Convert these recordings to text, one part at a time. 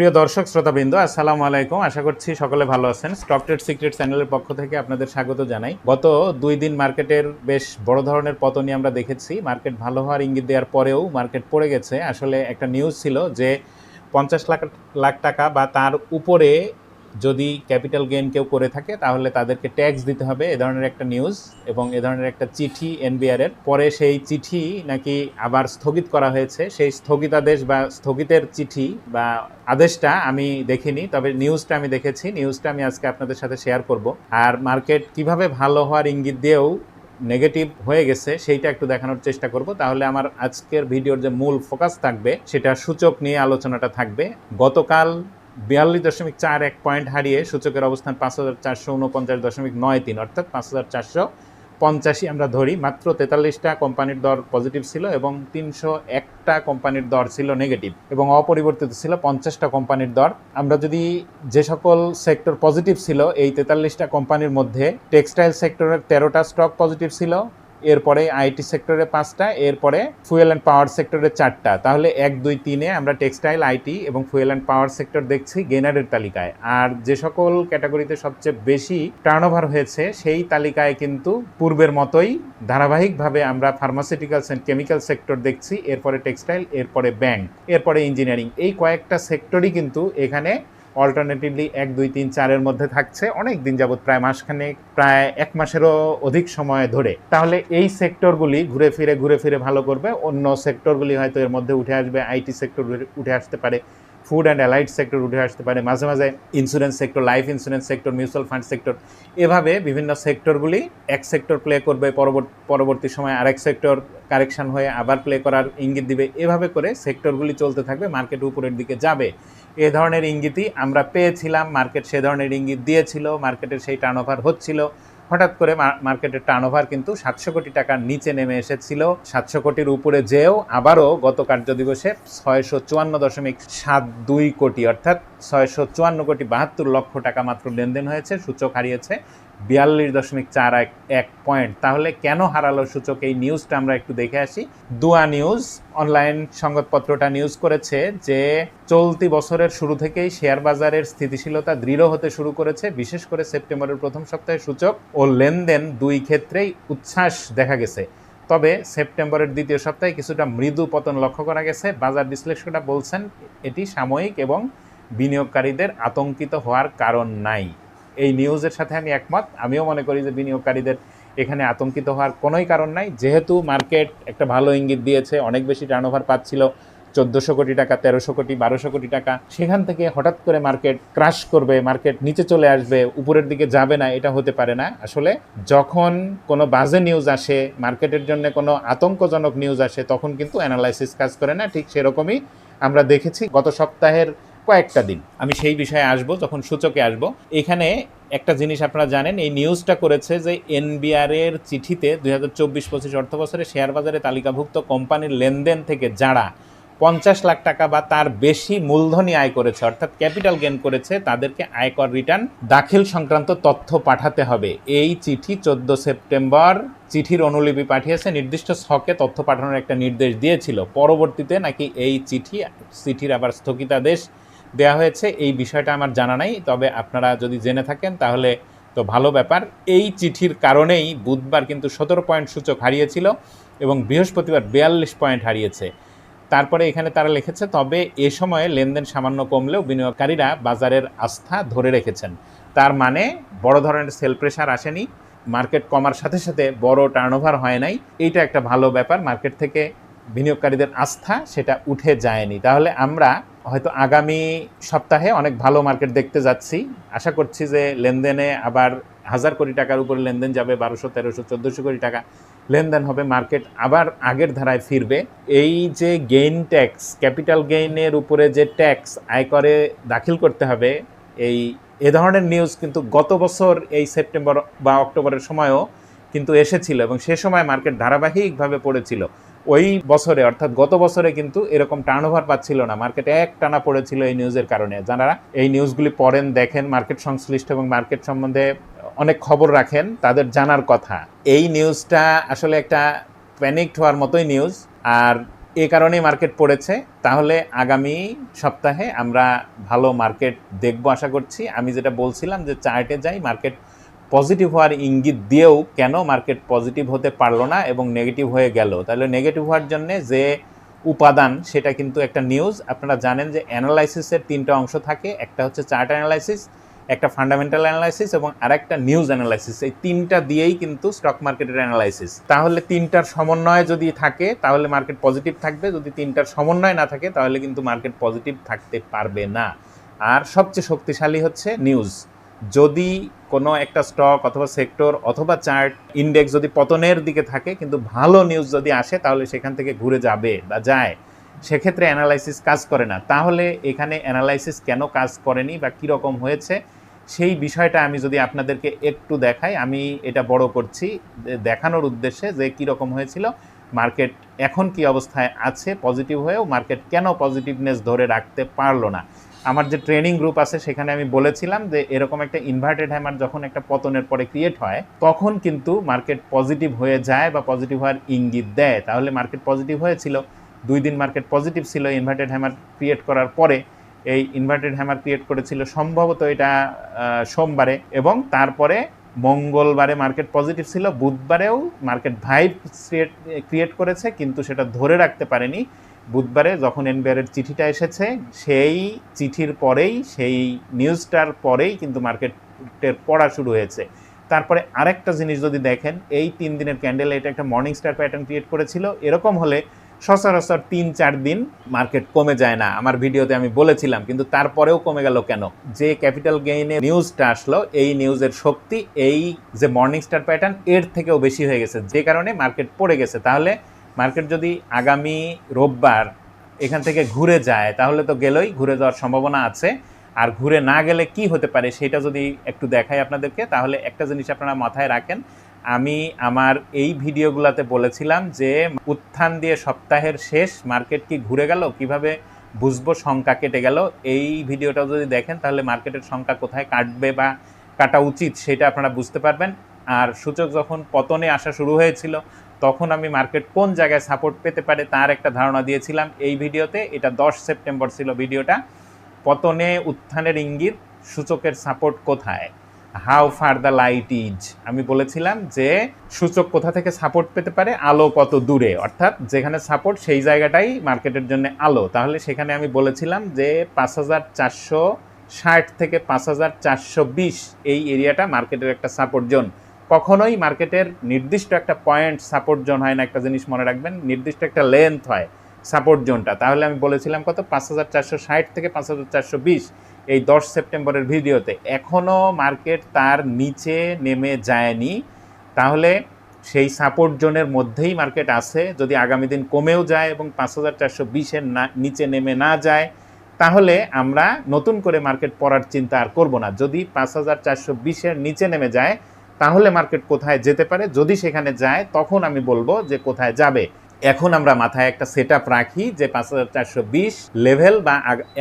প্রিয় দর্শক, শ্রোতাবৃন্দ, আসসালামু আলাইকুম। আশা করছি সকলে ভালো আছেন। স্টক ট্রেড সিক্রেট চ্যানেলের পক্ষ থেকে আপনাদের স্বাগত জানাই। গত দুই দিন মার্কেটের বেশ বড় ধরনের পতনই আমরা দেখেছি। মার্কেট ভালো হওয়ার ইঙ্গিত দেওয়ার পরেও মার্কেট পড়ে গেছে। আসলে একটা নিউজ ছিল যে পঞ্চাশ লাখ লাখ টাকা বা তার উপরে যদি ক্যাপিটাল গেইন কেউ করে থাকে, তাহলে তাদেরকে ট্যাক্স দিতে হবে, এ ধরনের একটা নিউজ, এবং এ ধরনের একটা চিঠি এনবিআর এর। পরে সেই চিঠি নাকি আবার স্থগিত করা হয়েছে। সেই স্থগিতাদেশ বা স্থগিতের চিঠি বা আদেশটা আমি দেখিনি, তবে নিউজটা আমি দেখেছি। নিউজটা আমি আজকে আপনাদের সাথে শেয়ার করব। আর মার্কেট কীভাবে ভালো হওয়ার ইঙ্গিত দিয়েও নেগেটিভ হয়ে গেছে, সেইটা একটু দেখানোর চেষ্টা করব। তাহলে আমার আজকের ভিডিওর যে মূল ফোকাস থাকবে, সেটা সূচক নিয়ে আলোচনাটা থাকবে। গতকাল বিয়াল্লিশ দশমিক চার এক পয়েন্ট হারিয়ে সূচকের অবস্থান পাঁচ হাজার চারশো উনপঞ্চাশ দশমিক নয় তিন, অর্থাৎ পাঁচ হাজার চারশো পঞ্চাশি আমরা ধরি। মাত্র তেতাল্লিশটা কোম্পানির দর পজিটিভ ছিল এবং তিনশো একটা কোম্পানির দর ছিল নেগেটিভ এবং অপরিবর্তিত ছিল পঞ্চাশটা কোম্পানির দর। আমরা যদি যে সকল সেক্টর পজিটিভ ছিল, এই তেতাল্লিশটা কোম্পানির মধ্যে টেক্সটাইল সেক্টরের তেরোটা স্টক পজিটিভ ছিল এরপরে আইটি সেক্টরে পাঁচটা, এরপরে ফুয়েল অ্যান্ড পাওয়ার সেক্টরে চারটা। তাহলে এক, দুই, তিনে আমরা টেক্সটাইল আইটি এবং ফুয়েল অ্যান্ড পাওয়ার সেক্টর দেখছি গেনারের তালিকায়। আর যে সকল ক্যাটাগরিতে সবচেয়ে বেশি টার্নওভার হয়েছে, সেই তালিকায় কিন্তু পূর্বের মতোই ধারাবাহিকভাবে আমরা ফার্মাসিউটিক্যালস অ্যান্ড কেমিক্যাল সেক্টর দেখছি, এরপরে টেক্সটাইল এরপরে ব্যাংক এরপরে ইঞ্জিনিয়ারিং এই কয়েকটা সেক্টরই কিন্তু এখানে অল্টারনেটিভলি এক, দুই, তিন, চারের মধ্যে থাকছে। অনেক দিন যাবৎ, প্রায় মাসখানে প্রায় এক মাসেরও অধিক সময় ধরে। তাহলে এই সেক্টরগুলি ঘুরে ফিরে ঘুরে ফিরে ভালো করবে। অন্য সেক্টরগুলি হয়তো এর মধ্যে উঠে আসবে। আইটি সেক্টর উঠে আসতে পারে। ফুড অ্যান্ড অ্যালাইড সেক্টর উঠে আসতে পারে। মাঝে মাঝে insurance sector life insurance sector mutual fund sector এভাবে বিভিন্ন সেক্টরগুলি এক সেক্টর প্লে করবে। পরবর্তী পরবর্তী সময় আরেক সেক্টর কারেকশন হয়ে আবার প্লে করার ইঙ্গিত দিবে। এভাবে করে সেক্টরগুলি চলতে থাকবে। মার্কেট উপরের দিকে যাবে। এ ধরনের ইঙ্গিতই আমরা পেয়েছিলাম। মার্কেট সে ধরনের ইঙ্গিত দিয়েছিল। মার্কেটের সেই টার্নওভার হচ্ছিল। হঠাৎ করে মার্কেটের টার্নওভার কিন্তু সাতশো কোটি টাকার নিচে নেমে এসেছিল। সাতশো কোটির উপরে যেও আবারও গত কার্য দিবসে ছয়শো চুয়ান্ন দশমিক সাত দুই কোটি, অর্থাৎ ছয়শো চুয়ান্ন কোটি বাহাত্তর লক্ষ টাকা মাত্র লেনদেন হয়েছে। সূচক হারিয়েছে বিয়াল্লিশ দশমিক চার এক এক পয়েন্ট তাহলে কেন হারালো সূচক? এই নিউজটা আমরা একটু দেখে আসি। দুয়া নিউজ অনলাইন সংবাদপত্রটা নিউজ করেছে যে চলতি বছরের শুরু থেকেই শেয়ার বাজারের স্থিতিশীলতা দৃঢ় হতে শুরু করেছে। বিশেষ করে সেপ্টেম্বরের প্রথম সপ্তাহে সূচক ও লেনদেন দুই ক্ষেত্রেই উচ্ছ্বাস দেখা গেছে। তবে সেপ্টেম্বরের দ্বিতীয় সপ্তাহে কিছুটা মৃদু পতন লক্ষ্য করা গেছে। বাজার বিশ্লেষকরা বলছেন, এটি সাময়িক এবং বিনিয়োগকারীদের আতঙ্কিত হওয়ার কারণ নাই। এই নিউজের সাথে আমি একমত। আমিও মনে করি যে বিনিয়োগকারীদের এখানে আতঙ্কিত হওয়ার কোনোই কারণ নাই। যেহেতু মার্কেট একটা ভালো ইঙ্গিত দিয়েছে, অনেক বেশি টার্নওভার পাচ্ছিল, চোদ্দোশো কোটি টাকা, তেরোশো কোটি, বারোশো কোটি টাকা। সেখান থেকে হঠাৎ করে মার্কেট ক্রাশ করবে মার্কেট নিচে চলে আসবে, উপরের দিকে যাবে না, এটা হতে পারে না। আসলে যখন কোনো বাজে নিউজ আসে মার্কেটের জন্য কোনো আতঙ্কজনক নিউজ আসে, তখন কিন্তু অ্যানালাইসিস কাজ করে না। ঠিক সেরকমই আমরা দেখেছি, গত সপ্তাহের কয়েকটা দিন। আমি সেই বিষয়ে আসব, যখন সূচকে আসব। এখানে একটা জিনিস আপনারা জানেন, এই নিউজটা করেছে যে এনবিআর এর চিঠিতে দুই হাজার চব্বিশ পঁচিশ অর্থ বছরে শেয়ার বাজারে তালিকাভুক্ত কোম্পানির লেনদেন থেকে যারা পঞ্চাশ লাখ টাকা বা তার বেশি মূলধনী আয় করেছে, অর্থাৎ ক্যাপিটাল গেন করেছে, তাদেরকে আয়কর রিটার্ন দাখিল সংক্রান্ত তথ্য পাঠাতে হবে। এই চিঠি চোদ্দ সেপ্টেম্বর চিঠির অনুলিপি পাঠিয়েছে, নির্দিষ্ট ছকে তথ্য পাঠানোর একটা নির্দেশ দিয়েছিল। পরবর্তীতে নাকি এই চিঠি, চিঠির আবার স্থগিতাদেশ দেওয়া হয়েছে, এই বিষয়টা আমার জানা নাই, তবে আপনারা যদি জেনে থাকেন তাহলে তো ভালো ব্যাপার। এই চিঠির কারণেই বুধবার কিন্তু সতেরো পয়েন্ট সূচক হারিয়েছিল এবং বৃহস্পতিবার বিয়াল্লিশ পয়েন্ট হারিয়েছে। তারপরে এখানে তারা লিখেছে, তবে এ সময়ে লেনদেন সামান্য কমলেও বিনিয়োগকারীরা বাজারের আস্থা ধরে রেখেছেন। তার মানে বড় ধরনের সেল প্রেশার আসেনি, মার্কেট কমার সাথে সাথে বড় টার্নওভার হয় নাই। এইটা একটা ভালো ব্যাপার, মার্কেট থেকে বিনিয়োগকারীদের আস্থা সেটা উঠে যায়নি। তাহলে আমরা হয়তো আগামী সপ্তাহে অনেক ভালো মার্কেট দেখতে যাচ্ছি। আশা করছি যে লেনদেনে আবার হাজার কোটি টাকার উপরে লেনদেন যাবে, বারোশো, তেরোশো, চোদ্দোশো কোটি টাকা লেনদেন হবে মার্কেট আবার আগের ধারায় ফিরবে। এই যে গেইন ট্যাক্স ক্যাপিটাল গেইনের উপরে যে ট্যাক্স আয়করে দাখিল করতে হবে, এই, এ ধরনের নিউজ কিন্তু গত বছর এই সেপ্টেম্বর বা অক্টোবরের সময়ও কিন্তু এসেছিল এবং সে সময় মার্কেট ধারাবাহিকভাবে পড়েছিল। ওই বছরে, অর্থাৎ গত বছরে কিন্তু এরকম টার্নওভার পাচ্ছিল না। মার্কেটে এক টানা পড়েছিল এই নিউজের কারণে। যারা এই নিউজগুলি পড়েন, দেখেন মার্কেট সংশ্লিষ্ট এবং মার্কেট সম্বন্ধে অনেক খবর রাখেন, তাদের জানার কথা। এই নিউজটা আসলে একটা প্যানিকড হওয়ার মতোই নিউজ আর এ কারণেই মার্কেট পড়েছে। তাহলে আগামী সপ্তাহে আমরা ভালো মার্কেট দেখব, আশা করছি। আমি যেটা বলছিলাম যে চার্টে যাই মার্কেট পজিটিভ হওয়ার ইঙ্গিত দিয়েও কেন মার্কেট পজিটিভ হতে পারল না এবং নেগেটিভ হয়ে গেল? তাহলে নেগেটিভ হওয়ার জন্যে যে উপাদান, সেটা কিন্তু একটা নিউজ আপনারা জানেন যে অ্যানালাইসিসের তিনটা অংশ থাকে। একটা হচ্ছে চার্ট অ্যানালাইসিস একটা ফান্ডামেন্টাল অ্যানালাইসিস এবং আরেকটা নিউজ অ্যানালাইসিস এই তিনটা দিয়েই কিন্তু স্টক মার্কেটের অ্যানালাইসিস তাহলে তিনটার সমন্বয় যদি থাকে, তাহলে মার্কেট পজিটিভ থাকবে। যদি তিনটার সমন্বয় না থাকে, তাহলে কিন্তু মার্কেট পজিটিভ থাকতে পারবে না। আর সবচেয়ে শক্তিশালী হচ্ছে নিউজ যদি কোনো একটা স্টক অথবা সেক্টর অথবা চার্ট ইন্ডেক্স যদি পতনের দিকে থাকে, কিন্তু ভালো নিউজ যদি আসে, তাহলে সেখান থেকে ঘুরে যাবে বা যায়। সেক্ষেত্রে অ্যানালাইসিস কাজ করে না। তাহলে এখানে অ্যানালাইসিস কেন কাজ করেনি বা কীরকম হয়েছে, সেই বিষয়টা আমি যদি আপনাদেরকে একটু দেখাই, আমি এটা বড় করছি, দেখানোর উদ্দেশ্যে যে কীরকম হয়েছিল। মার্কেট এখন কি অবস্থায় আছে পজিটিভ হয়েও মার্কেট কেন পজিটিভনেস ধরে রাখতে পারল না? আমার যে ট্রেনিং গ্রুপ আছে সেখানে আমি বলেছিলাম যে এরকম একটা ইনভার্টেড হ্যামার যখন একটা পতনের পরে ক্রিয়েট হয়, তখন কিন্তু মার্কেট পজিটিভ হয়ে যায় বা পজিটিভ হওয়ার ইঙ্গিত দেয়। তাহলে মার্কেট পজিটিভ হয়েছিল, দুই দিন মার্কেট পজিটিভ ছিল ইনভার্টেড হ্যামার ক্রিয়েট করার পরে, এই ইনভার্টেড হ্যামার ক্রিয়েট করেছিল সম্ভবত এটা সোমবারে এবং তারপরে মঙ্গলবারে মার্কেট পজিটিভ ছিল, বুধবারেও মার্কেট ভাইব ক্রিয়েট করেছে, কিন্তু সেটা ধরে রাখতে পারেনি। বুধবারে যখন এনবিআরের চিঠিটা এসেছে, সেই চিঠির পরেই, সেই নিউজটার পরেই কিন্তু মার্কেটের পড়া শুরু হয়েছে। তারপরে আরেকটা জিনিস যদি দেখেন, এই তিন দিনের ক্যান্ডেল এটা একটা মর্নিং স্টার প্যাটার্ন ক্রিয়েট করেছিল। এরকম হলে সচরাচর তিন, চার দিন মার্কেট কমে যায় না। আমার ভিডিওতে আমি বলেছিলাম, কিন্তু তারপরেও কমে গেল কেন? যে ক্যাপিটাল গেইনে নিউজটা আসলো, এই নিউজের শক্তি, এই যে মর্নিং স্টার প্যাটার্ন এর থেকেও বেশি হয়ে গেছে। যে কারণে মার্কেট পড়ে গেছে। তাহলে মার্কেট যদি আগামী রোববার এখান থেকে ঘুরে যায়, তাহলে তো গেলেই, ঘুরে যাওয়ার সম্ভাবনা আছে। আর ঘুরে না গেলে কি হতে পারে, সেটা যদি একটু দেখাই আপনাদেরকে, তাহলে একটা জিনিস আপনারা মাথায় রাখেন আমি আমার এই ভিডিওগুলোতে বলেছিলাম যে উত্থান দিয়ে সপ্তাহের শেষ মার্কেট কি ঘুরে গেল? কীভাবে বুঝব সংখ্যা কেটে গেল? এই ভিডিওটা যদি দেখেন, তাহলে মার্কেটের সংখ্যা কোথায় কাটবে বা কাটা উচিত সেটা আপনারা বুঝতে পারবেন। আর সূচক যখন পতনে আসা শুরু হয়েছিল, তখন আমি মার্কেট কোন জায়গায় সাপোর্ট পেতে পারে তার একটা ধারণা দিয়েছিলাম এই ভিডিওতে। এটা দশ সেপ্টেম্বর ছিল ভিডিওটা। পতনে উত্থানের ইঙ্গিত, সূচকের সাপোর্ট কোথায়? How far the light is আমি বলেছিলাম যে সূচক কোথা থেকে সাপোর্ট পেতে পারে? আলো কত দূরে? অর্থাৎ যেখানে সাপোর্ট সেই জায়গাটাই মার্কেটের জন্য আলো। তাহলে সেখানে আমি বলেছিলাম যে পাঁচ হাজার চারশো ষাট থেকে পাঁচ হাজার চারশো বিশ এই এরিয়াটা মার্কেটের একটা সাপোর্ট জোন কখনোই মার্কেটের নির্দিষ্ট একটা পয়েন্ট সাপোর্ট জোন হয় না। একটা জিনিস মনে রাখবেন, নির্দিষ্ট একটা লেন্থ হয়। সাপোর্ট জোনটা। তাহলে আমি বলেছিলাম কত? পাঁচ হাজার চারশো ষাট থেকে পাঁচ হাজার চারশো বিশ এই দশ সেপ্টেম্বরের ভিডিওতে। এখনও মার্কেট তার নিচে নেমে যায়নি। তাহলে সেই সাপোর্ট জোনের মধ্যেই মার্কেট আছে। যদি আগামী দিন কমেও যায় এবং পাঁচ হাজার চারশো বিশের না, নিচে নেমে না যায়, তাহলে আমরা নতুন করে মার্কেট পড়ার চিন্তা আর করব না। যদি পাঁচ হাজার চারশো বিশের নিচে নেমে যায়, তাহলে মার্কেট কোথায় যেতে পারে? যদি সেখানে যায়, তখন আমি বলব যে কোথায় যাবে। এখন আমরা মাথায় একটা সেট আপ রাখি যে পাঁচ হাজার চারশো বিশ লেভেল বা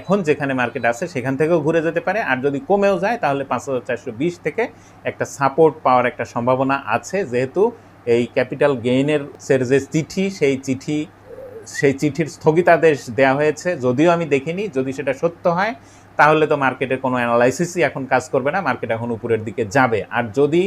এখন যেখানে মার্কেট আছে, সেখান থেকেও ঘুরে যেতে পারে। আর যদি কমেও যায়, তাহলে পাঁচ হাজার চারশো বিশ থেকে একটা সাপোর্ট পাওয়ার একটা সম্ভাবনা আছে। যেহেতু এই ক্যাপিটাল গেইনের সের যে চিঠি, সেই চিঠি, সেই চিঠির স্থগিতাদেশ দেওয়া হয়েছে। যদিও আমি দেখিনি, যদি সেটা সত্য হয়, তাহলে তো মার্কেটের কোনো অ্যানালাইসিসই এখন কাজ করবে না। মার্কেট এখন উপরের দিকে যাবে। আর যদি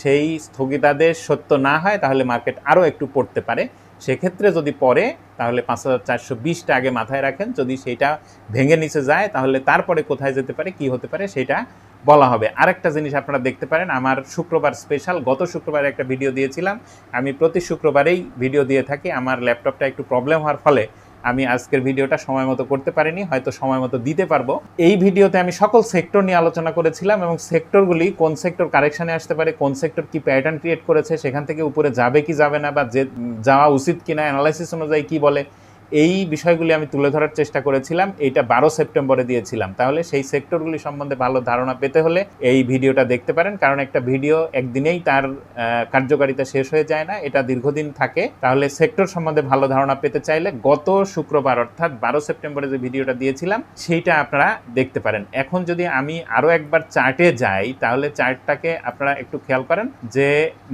সেই স্থগিতাদেশ সত্য না হয়, তাহলে মার্কেট আরও একটু পড়তে পারে। সেক্ষেত্রে যদি পড়ে, তাহলে পাঁচ হাজার চারশো বিশটা আগে মাথায় রাখেন। যদি সেটা ভেঙে নিচে যায়, তাহলে তারপরে কোথায় যেতে পারে, কি হতে পারে, সেটা বলা হবে। আরেকটা জিনিস আপনারা দেখতে পারেন, আমার শুক্রবার স্পেশাল গত শুক্রবারে একটা ভিডিও দিয়েছিলাম। আমি প্রতি শুক্রবারেই ভিডিও দিয়ে থাকি, আমার ল্যাপটপটা একটু প্রবলেম হওয়ার ফলে আমি আজকের ভিডিওটা সময় মতো করতে পারিনি, হয়তো সময় মতো দিতে পারব। এই ভিডিওতে আমি সকল সেক্টর নিয়ে আলোচনা করেছিলাম এবং সেক্টরগুলি কোন সেক্টর কারেকশানে আসতে পারে, কোন সেক্টর কি প্যাটার্ন ক্রিয়েট করেছে, সেখান থেকে উপরে যাবে কি যাবে না বা যে যাওয়া উচিত কিনা অ্যানালাইসিস অনুযায়ী কি বলে এই বিষয়গুলি আমি তুলে ধরার চেষ্টা করেছিলাম, এইটা বারো সেপ্টেম্বরে দিয়েছিলাম। তাহলে সেই সেক্টরগুলি সম্বন্ধে ভালো ধারণা পেতে হলে এই ভিডিওটা দেখতে পারেন, কারণ একটা ভিডিও একদিনেই তার কার্যকারিতা শেষ হয়ে যায় না, এটা দীর্ঘদিন থাকে। তাহলে সেক্টর সম্বন্ধে ভালো ধারণা পেতে চাইলে গত শুক্রবার অর্থাৎ বারো সেপ্টেম্বরে যে ভিডিওটা দিয়েছিলাম, সেইটা আপনারা দেখতে পারেন। এখন যদি আমি আরও একবার চার্টে যাই, তাহলে চার্টটাকে আপনারা একটু খেয়াল করেন যে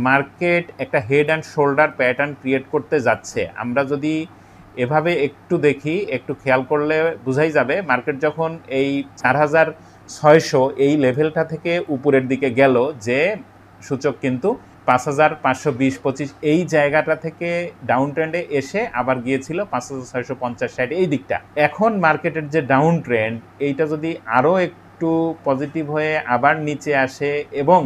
মার্কেট একটা head and shoulder pattern create করতে যাচ্ছে। আমরা যদি এভাবে একটু দেখি, একটু খেয়াল করলে বোঝাই যাবে। মার্কেট যখন এই চার হাজার ছয়শো এই লেভেলটা থেকে উপরের দিকে গেল যে সূচক কিন্তু পাঁচ হাজার পাঁচশো বিশ পঁচিশ এই জায়গাটা থেকে ডাউন ট্রেন্ডে এসে আবার গিয়েছিল পাঁচ হাজার ছয়শো পঞ্চাশ ষাট এই দিকটা। এখন মার্কেটের যে ডাউন ট্রেন্ড এইটা যদি আরও একটু পজিটিভ হয়ে আবার নিচে আসে এবং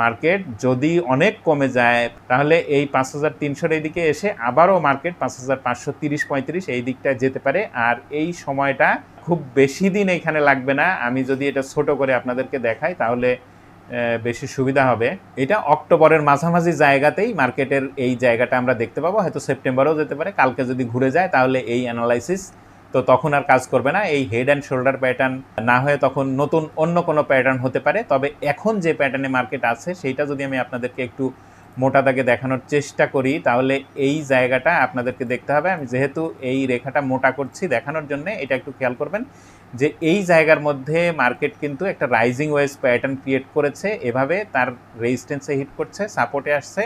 মার্কেট যদি অনেক কমে যায়, তাহলে এই পাঁচ হাজার তিনশোর এই দিকে এসে আবারও মার্কেট পাঁচ হাজার পাঁচশো তিরিশ পঁয়ত্রিশ এই দিকটা যেতে পারে। আর এই সময়টা খুব বেশি দিন এখানে লাগবে না। আমি যদি এটা ছোট করে আপনাদেরকে দেখাই, তাহলে বেশি সুবিধা হবে। এটা অক্টোবরের মাঝামাঝি জায়গাতেই মার্কেটের এই জায়গাটা আমরা দেখতে পাবো। হয়তো সেপ্টেম্বরেও যেতে পারে। কালকে যদি ঘুরে যায়, তাহলে এই অ্যানালাইসিস তো তখন আর কাজ করবে না। এই হেড অ্যান্ড শোল্ডার প্যাটার্ন না হয়ে তখন নতুন অন্য কোনো প্যাটার্ন হতে পারে। তবে এখন যে প্যাটার্নে মার্কেট আছে, সেইটা যদি আমি আপনাদেরকে একটু মোটা দাগে দেখানোর চেষ্টা করি, তাহলে এই জায়গাটা আপনাদেরকে দেখতে হবে। আমি যেহেতু এই রেখাটা মোটা করছি দেখানোর জন্য, এটা একটু খেয়াল করবেন। যে এই জায়গার মধ্যে মার্কেট কিন্তু একটা রাইজিং ওয়েজ প্যাটার্ন ক্রিয়েট করেছে, এভাবে তার রেজিস্ট্যান্সে হিট করছে সাপোর্টে আসছে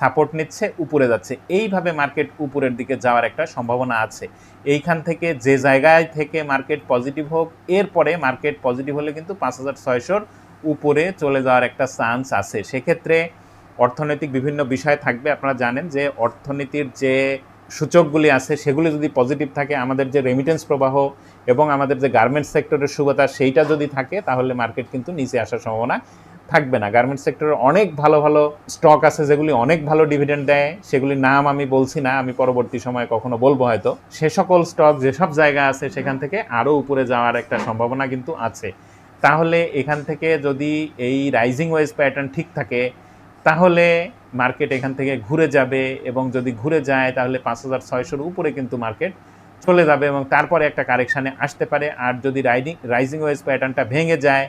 সাপোর্ট নিচ্ছে, উপরে যাচ্ছে। এইভাবে মার্কেট উপরের দিকে যাওয়ার একটা সম্ভাবনা আছে। এইখান থেকে যে জায়গায় থেকে মার্কেট পজিটিভ হোক, এরপরে মার্কেট পজিটিভ হলে কিন্তু পাঁচ হাজার ছয়শোর উপরে চলে যাওয়ার একটা চান্স আছে। সেক্ষেত্রে অর্থনৈতিক বিভিন্ন বিষয় থাকবে, আপনারা জানেন যে অর্থনীতির যে সূচকগুলি আছে, সেগুলি যদি পজিটিভ থাকে, আমাদের যে রেমিটেন্স প্রবাহ এবং আমাদের যে গার্মেন্টস সেক্টরের সুবিধা সেইটা যদি থাকে, তাহলে মার্কেট কিন্তু নিচে আসার সম্ভাবনা থাকবে না। গার্মেন্টস সেক্টরের অনেক ভালো ভালো স্টক আছে, যেগুলি অনেক ভালো ডিভিডেন্ড দেয়, সেগুলির নাম আমি বলছি না, আমি পরবর্তী সময়ে কখনো বলব হয়তো। সে সকল স্টক যেসব জায়গা আছে, সেখান থেকে আরও উপরে যাওয়ার একটা সম্ভাবনা কিন্তু আছে। তাহলে এখান থেকে যদি এই রাইজিং ওয়েজ প্যাটার্ন ঠিক থাকে, তাহলে মার্কেট এখান থেকে ঘুরে যাবে এবং যদি ঘুরে যায় তাহলে পাঁচ হাজার ছয়শোর উপরে কিন্তু মার্কেট চলে যাবে এবং তারপরে একটা কারেকশানে আসতে পারে। আর যদি রাইডিং রাইজিং ওয়েজ প্যাটার্নটা ভেঙে যায়,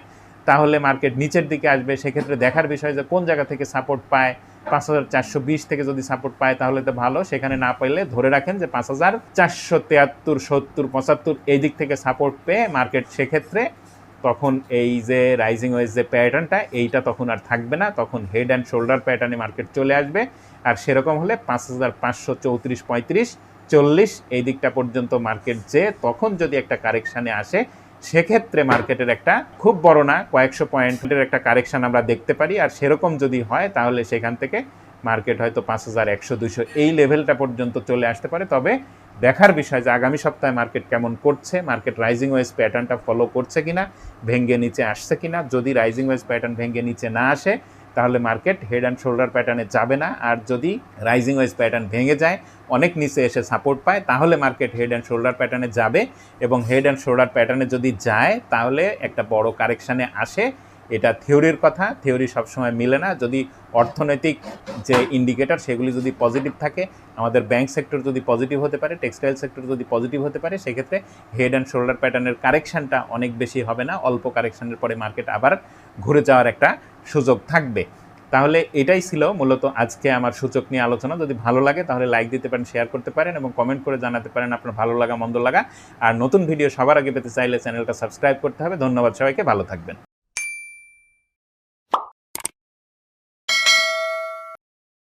তাহলে মার্কেট নিচের দিকে আসবে। সেক্ষেত্রে দেখার বিষয় যে কোন জায়গা থেকে সাপোর্ট পায়, পাঁচ হাজার চারশো বিশ থেকে যদি সাপোর্ট পায় তাহলে তো ভালো। সেখানে না পাইলে ধরে রাখেন যে পাঁচ হাজার চারশো তিয়াত্তর, সত্তর, পঁচাত্তর এই দিক থেকে সাপোর্ট পেয়ে মার্কেট সেক্ষেত্রে তখন এই যে রাইজিং ওয়েজ যে প্যাটার্নটা এইটা তখন আর থাকবে না। তখন হেড অ্যান্ড শোল্ডার প্যাটার্নে মার্কেট চলে আসবে। আর সেরকম হলে পাঁচ হাজার পাঁচশো চৌত্রিশ পঁয়ত্রিশ, চল্লিশ এই দিকটা পর্যন্ত মার্কেট যে তখন যদি একটা কারেকশানে আসে, সেক্ষেত্রে মার্কেটের একটা খুব বড় না, কয়েকশো পয়েন্টের একটা কারেকশান আমরা দেখতে পারি। আর সেরকম যদি হয়, তাহলে সেখান থেকে মার্কেট হয়তো পাঁচ হাজার একশো দুশো এই লেভেলটা পর্যন্ত চলে আসতে পারে। তবে দেখার বিষয় যে আগামী সপ্তাহে মার্কেট কেমন করছে, মার্কেট রাইজিং ওয়েজ প্যাটার্নটা ফলো করছে কিনা ভেঙ্গে নিচে আসছে কিনা, যদি রাইজিং ওয়েজ প্যাটার্ন ভেঙ্গে নিচে না আসে, তাহলে মার্কেট হেড অ্যান্ড শোল্ডার প্যাটার্নে যাবে না। আর যদি রাইজিং ওয়েজ প্যাটার্ন ভেঙে যায়, অনেক নিচে এসে সাপোর্ট পায়, তাহলে মার্কেট হেড অ্যান্ড শোল্ডার প্যাটার্নে যাবে এবং হেড অ্যান্ড শোল্ডার প্যাটার্নে যদি যায়, তাহলে একটা বড় কারেকশানে আসে। এটা থিওরির কথা, থিওরি সবসময় মিলে না। যদি অর্থনৈতিক যে ইন্ডিকেটর সেগুলি যদি পজিটিভ থাকে, আমাদের ব্যাংক সেক্টর যদি পজিটিভ হতে পারে টেক্সটাইল সেক্টর যদি পজিটিভ হতে পারে, সেক্ষেত্রে হেড অ্যান্ড শোল্ডার প্যাটার্নের কারেকশানটা অনেক বেশি হবে না। অল্প কারেকশানের পরে মার্কেট আবার ঘুরে যাওয়ার একটা সুযোগ থাকবে। তাহলে এটাই ছিল মূলত আজকে আমার সূচক নিয়ে আলোচনা। যদি ভালো লাগে, তাহলে লাইক দিতে পারেন শেয়ার করতে পারেন এবং কমেন্ট করে জানাতে পারেন আপনার ভালো লাগা, মন্দ লাগা। আর নতুন ভিডিও সবার আগে পেতে চাইলে চ্যানেলটা সাবস্ক্রাইব করতে হবে। ধন্যবাদ সবাইকে, ভালো থাকবেন।